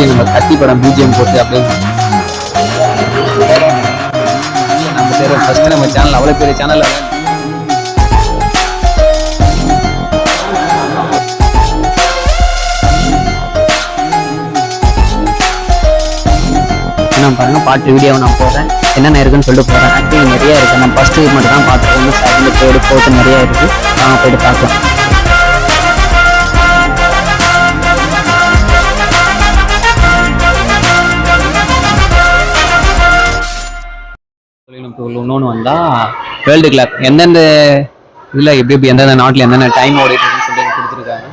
அப்படியே நம்ம கத்தி படம் பிஜிஎம் போட்டு அப்படியே நம்ம பேர் ஃபர்ஸ்ட் நம்ம சேனல் அவ்வளோ பெரிய சேனல் நான் பாருங்க பாட்டு வீடியோவை நான் போடுறேன். என்னென்ன இருக்குன்னு சொல்லிட்டு போகிறேன் ஆக்டிங் நிறைய இருக்குது நான் ஃபஸ்ட்டு மட்டும் தான் பார்த்துருக்கேன் செகண்ட் தேர்டு போட்டு நிறையா இருக்குது நாங்கள் போய்ட்டு பார்க்கலாம். இன்னொன்று வந்தால் வேர்ல்டு கிளாக் எந்தெந்த இதில் எப்படி எப்படி எந்தெந்த நாட்டில் என்னென்ன டைம் ஓடிட்டுருக்குன்னு சொல்லி கொடுத்துருக்காங்க.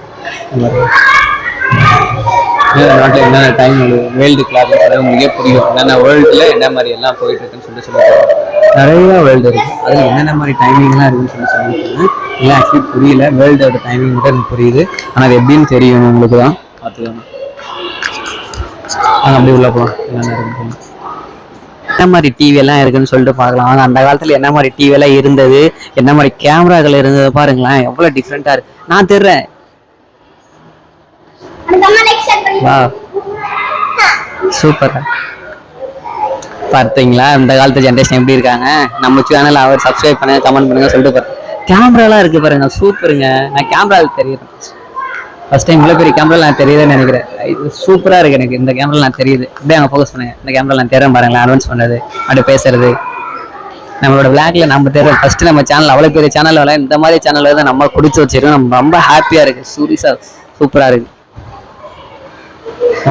எந்தெந்த நாட்டில் என்னென்ன டைம் வேர்ல்டு கிளாக் உங்களுக்கே புரியும் என்னென்ன வேர்ல்டில் என்ன மாதிரி எல்லாம் போயிட்டுருக்குன்னு சொல்லி சொல்லியிருக்காங்க நிறைய வேர்ல்டு இருக்குது அதில் என்னென்ன மாதிரி டைமிங்லாம் இருக்குன்னு சொல்லி சொல்லியிருக்காங்க எல்லாம் ஆக்சுவலி புரியல. வேர்ல்டோட டைமிங் மட்டும் எனக்கு புரியுது. ஆனால் அது எப்படின்னு தெரியும் உங்களுக்கு தான். பார்த்துக்கோங்க. நாங்கள் அப்படியே உள்ள போகலாம் என்னென்ன இருக்குன்னு என்ன மாதிரி டிவி எல்லாம் இருக்குன்னு சொல்லிட்டு பார்க்கலாம். அந்த காலத்துல என்ன மாதிரி டிவி எல்லாம் இருந்தது? என்ன மாதிரி கேமராக்கள் இருந்தது பாருங்களேன். எவ்வளவு டிஃப்ரெண்டா இருக்கு. நான் தெரிறேன். வா. சூப்பர் பார்த்தீங்களா? இந்த காலத்து ஜென்ரேஷன் எப்படி இருக்காங்க? நம்ம சேனல் அவர் சப்ஸ்கிரைப் பண்ணுங்க கமெண்ட் பண்ணுங்க சொல்லிட்டு பாருங்க கேமராலாம் இருக்கு பாருங்க. சூப்பருங்க நான் கேமரா தெரியுது ஃபர்ஸ்ட் டைம் இவ்வளோ பெரிய கேமரா நான் தெரியுதுன்னு நினைக்கிறேன். இது சூப்பராக இருக்கு எனக்கு. இந்த கேமரா நான் தெரியுது. அப்படியே அங்கே ஃபோக்கஸ் பண்ணுங்க. இந்த கேமரா நான் தெரியும் பாருங்களேன். அட்வான்ஸ் பண்ணுறது அப்படியே பேசுறது. நம்மளோட விளாக்ல நம்ம தெரியும் ஃபர்ஸ்ட் நம்ம சேனல் அவ்வளோ பெரிய சேனல் வரலாம் இந்த மாதிரி சேனல் தான் நம்ம குடிச்சு வச்சிருக்கோம். நம்ம ரொம்ப ஹாப்பியாக இருக்கு. சூரிசா சூப்பராக இருக்கு.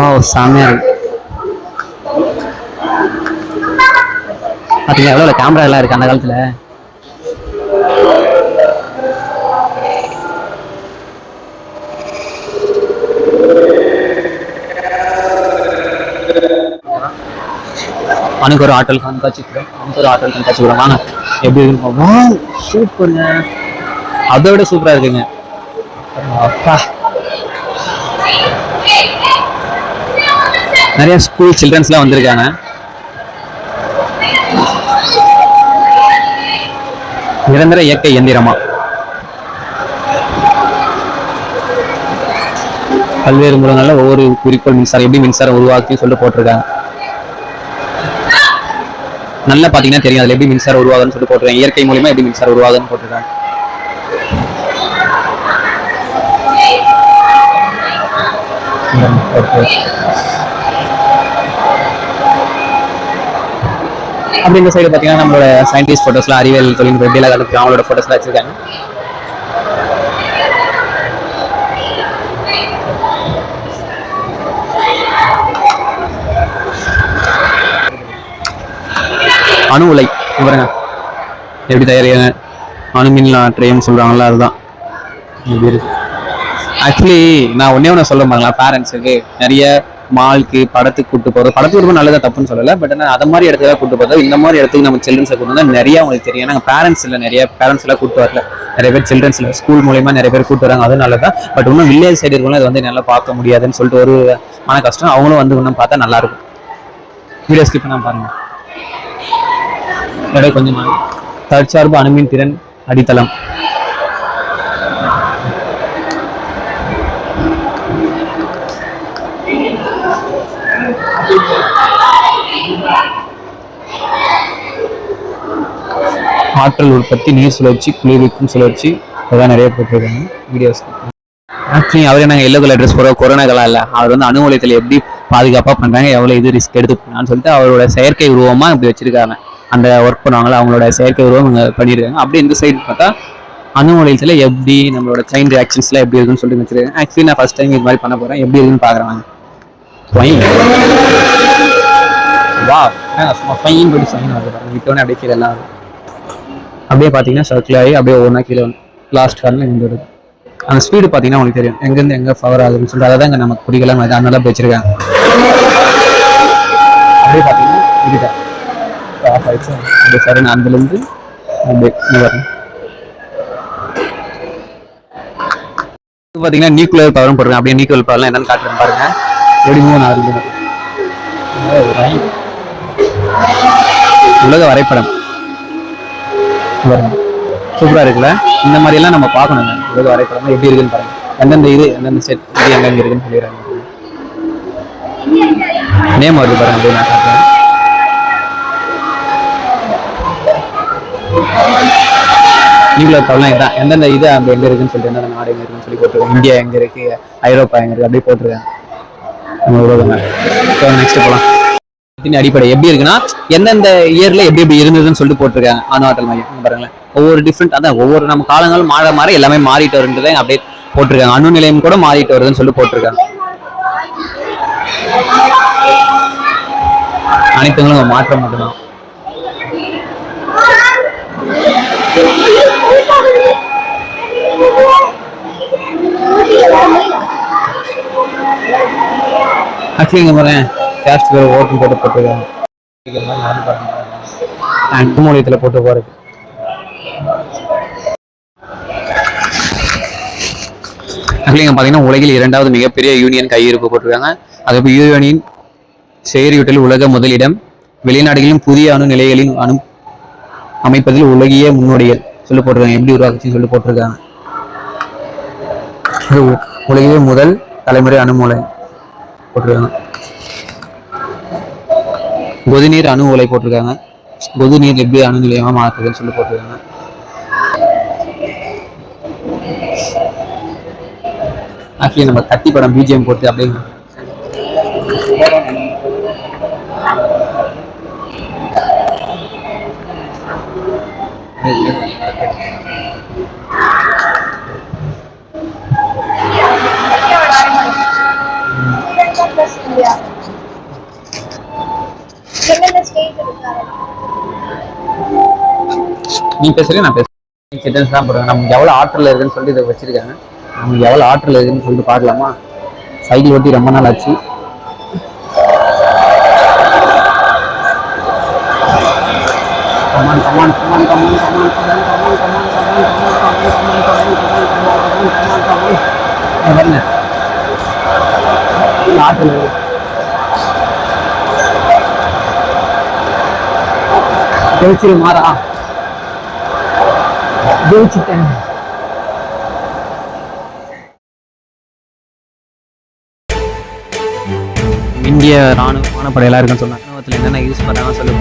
ஓ செம்மையா இருக்கு. பார்த்தீங்களா எவ்வளோ கேமரா எல்லாம் இருக்கு அந்த காலத்தில்? அவனுக்கு ஒரு ஆட்டல் கண்காட்சிக்கிறோம் அவனுக்கு ஒரு ஆட்டல் கண்காட்சிக்கிறோம் வாங்க எப்படி இருக்கும் வா சூப்பருங்க. அதை விட சூப்பரா இருக்குங்க. அப்பா. நிறைய ஸ்கூல் சில்ட்ரன்ஸ்லாம் வந்திருக்காங்க. நிரந்தர இயற்கை இயந்திரமா. பல்வேறு மூலங்கள்ல ஒவ்வொரு குறிக்கோள் மின்சாரம் எப்படி மின்சாரம் உருவாக்கி சொல்லிட்டு போட்டிருக்காங்க. நல்லா பாத்தீங்கன்னா தெரியும் அதுல எப்படி மின்சாரம் உருவாகுதுன்னு சொல்லிட்டு போட்டுருக்காங்க. இயற்கை மூலியமா எப்படி மின்சாரம் உருவாகுதுன்னு போட்டிருக்காங்க. அப்படி இந்த சைடு பார்த்தீங்கன்னா நம்மளோட சயின்டிஸ்ட் ஃபோட்டோஸ்லாம் அறிவியல் தொழில்நுட்ப எப்படியெல்லாம் காலத்துக்கு அவங்களோட ஃபோட்டோஸ்லாம் வச்சிருக்காங்க. அணு உலை. பாருங்க. எப்படி தயாரிக்கிறாங்க? அணுமின் ட்ரெயின் சொல்கிறாங்களா அதுதான். ஆக்சுவலி நான் ஒன்னே ஒன்று சொல்ல பாருங்களா பேரண்ட்ஸுக்கு நிறைய மால்க்கு படத்துக்கு கூட்டு போகிறது படத்துக்கு ரொம்ப நல்லதாக தப்புன்னு சொல்லலை. பட் ஆனால் அதை மாதிரி இடத்துல கூட்டு போகிறது இந்த மாதிரி இடத்துக்கு நம்ம சில்ட்ரன்ஸை கூட்டு வந்தால் நிறைய அவங்களுக்கு தெரியும். ஏன்னா பேரண்ட்ஸ் இல்லை நிறைய. பேரண்ட்ஸ் எல்லாம் கூட்டு வரல. நிறைய பேர் சில்ட்ரன்ஸ் இல்லை. ஸ்கூல் மூலயமா நிறைய பேர் கூட்டு வராங்க. அது நல்லதான் பட் இன்னும் வில்லேஜ் சைடு இருக்கவங்க அது வந்து நல்லா பார்க்க முடியாதுன்னு சொல்லிட்டு ஒரு மன கஷ்டம். அவங்களும் வந்து இன்னும் பார்த்தா நல்லாயிருக்கும் வீடியோ ஸ்கிப் பண்ணாம பாருங்க. இடையே கொஞ்சம் தற்சார்பு அணுமின் திறன் அடித்தளம். ஆற்றல் உற்பத்தி நீர் சுழற்சி குளிர்விக்கும் சுழற்சி இதெல்லாம் நிறைய போட்டிருக்காங்க. வீடியோஸ் ஆக்சுவலி அவர் நாங்கள் எல்லோ கலர் ட்ரெஸ் போகிற கொரோனா இல்லை அவர் வந்து அணு உலகத்தில் எப்படி பாதுகாப்பாக பண்ணுறாங்க எவ்வளோ இது ரிஸ்க் எடுத்துக்கணும்னு சொல்லிட்டு அவரோட செயற்கை உருவமாக இப்படி வச்சிருக்காங்க. அந்த ஒர்க் பண்ணுவாங்களா அவங்களோட செயற்கை உருவம் இங்கே பண்ணியிருக்காங்க. அப்படி இந்த சைடு பார்த்தா அணு எப்படி நம்மளோட செயின் ரியாக்ஷன்ஸ்லாம் எப்படி இருக்குன்னு சொல்லிட்டு வச்சிருக்கேன் ஆக்சுவலி நான் ஃபஸ்ட் டைம் இது மாதிரி பண்ண போகிறேன் எப்படி இருக்குன்னு பார்க்குறேன் வா சும்மா ஃபைன் படி சைன் வருது பாருங்க. விட்டோன்னே அப்படியே கீழே எல்லாம் அப்படியே பார்த்தீங்கன்னா சர்க்கிள் ஆகி அப்படியே ஒவ்வொன்றா கீழே வந்து லாஸ்ட் கார்டில் இங்கே வருது அந்த ஸ்பீடு பார்த்தீங்கன்னா உங்களுக்கு தெரியும். எங்கேருந்து எங்கே ஃபவர் ஆகுதுன்னு சொல்லிட்டு அதை தான் இங்கே நமக்கு பிடிக்கலாம் அதனால போய் வச்சிருக்காங்க அப்படியே பார்த்தீங்கன்னா இதுதான். அப்படியே சரி நான் அதுலேருந்து அப்படியே வரேன். பார்த்தீங்கன்னா நியூக்ளியர் பவரும் போடுறேன் அப்படியே நியூக்ளியர் பவர்லாம் என்னன்னு காட்டுறேன் பாருங்க. எப்படி மூணு ஆறு உலக வரைபடம். சூப்பரா இருக்குல்ல? இந்த மாதிரி எல்லாம் நம்ம பார்க்கணுங்க. உலக வரைபடம் எப்படி இருக்குன்னு பாருங்க. எந்தெந்த இது எந்தெந்த செட் இது எங்கெங்க இருக்குன்னு சொல்லிடுறாங்க. நேம் வருது பாருங்க அப்படியே நான் காட்டுறேன். நீங்களும் தவிர இதான். எந்தெந்த இது அந்த எங்கே இருக்குன்னு சொல்லிட்டு எந்தெந்த நாடு எங்கே இருக்குன்னு சொல்லி போட்டிருக்கேன் இந்தியா எங்கே இருக்கு ஐரோப்பா எங்கே இருக்கு அப்படியே போட்டிருக்காங்க. நம்ம உலகம் ஸோ நெக்ஸ்ட் போகலாம் அடிப்படை எப்படி இருக்குன்னா எந்தெந்த இயர்ல எப்படி எப்படி இருந்ததுன்னு சொல்லிட்டு போட்டிருக்காங்க. அணு ஆற்றல் மையம். பாருங்களேன். ஒவ்வொரு டிஃப்ரெண்ட் அதான் ஒவ்வொரு நம்ம காலங்களும் மாற மாற எல்லாமே மாறிட்டு வருன்றதை அப்படியே போட்டிருக்காங்க. அணு நிலையம் கூட மாறிட்டு வருதுன்னு சொல்லி போட்டிருக்காங்க. அனைத்துங்களும் மாற்றம் மட்டும்தான். ஆக்சுவலி இங்க பாருங்க. கேஸ்ட் போட்டு போட்டு போறது ஆக்சுவலி இங்க பாத்தீங்கன்னா உலகில் இரண்டாவது மிகப்பெரிய யூனியன் கையிருப்பு போட்டிருக்காங்க. அது யூனியன் செயறியூட்டல் உலக முதலிடம். வெளிநாடுகளிலும் புதிய அணு நிலைகளின் அணு அமைப்பதில் உலகிய முன்னோடிகள். சொல்லி போட்டிருக்காங்க. எப்படி உருவாக்குச்சுன்னு சொல்லி போட்டிருக்காங்க. உலகிலே முதல் தலைமுறை அணுமூலை போட்டிருக்காங்க. கொதிநீர் அணு உலை போட்டிருக்காங்க. கொதிநீர் எப்படி அணு நிலையமா மாற்றுதுன்னு சொல்லி போட்டிருக்காங்க. ஆக்சுவலி நம்ம கத்தி படம் பிஜிஎம் போட்டு அப்படியே நீ பேசுறீங்க நான் பேசுறேன். சென்டென்ஸ் தான் போடுறேன் நமக்கு எவ்வளோ ஆற்றல் இருக்குன்னு சொல்லிட்டு இதை வச்சிருக்காங்க. நமக்கு எவ்வளோ ஆற்றல் இருக்குன்னு சொல்லிட்டு பார்க்கலாமா? சைக்கிள் ஓட்டி ரொம்ப நாள் ஆச்சு. On, come on, come on, come on, come on, come on, come on, come on, come on. இங்க பாருங்க. இந்த ஜெயிச்சிரு மாறா ஜெயிச்சிட்டேன் இந்திய ராணுவ விமானப்படையெல்லாம் இருக்குன்னு சொன்னாங்க ராணுவத்தில் என்னென்ன யூஸ் பண்ணாங்க சொல்லி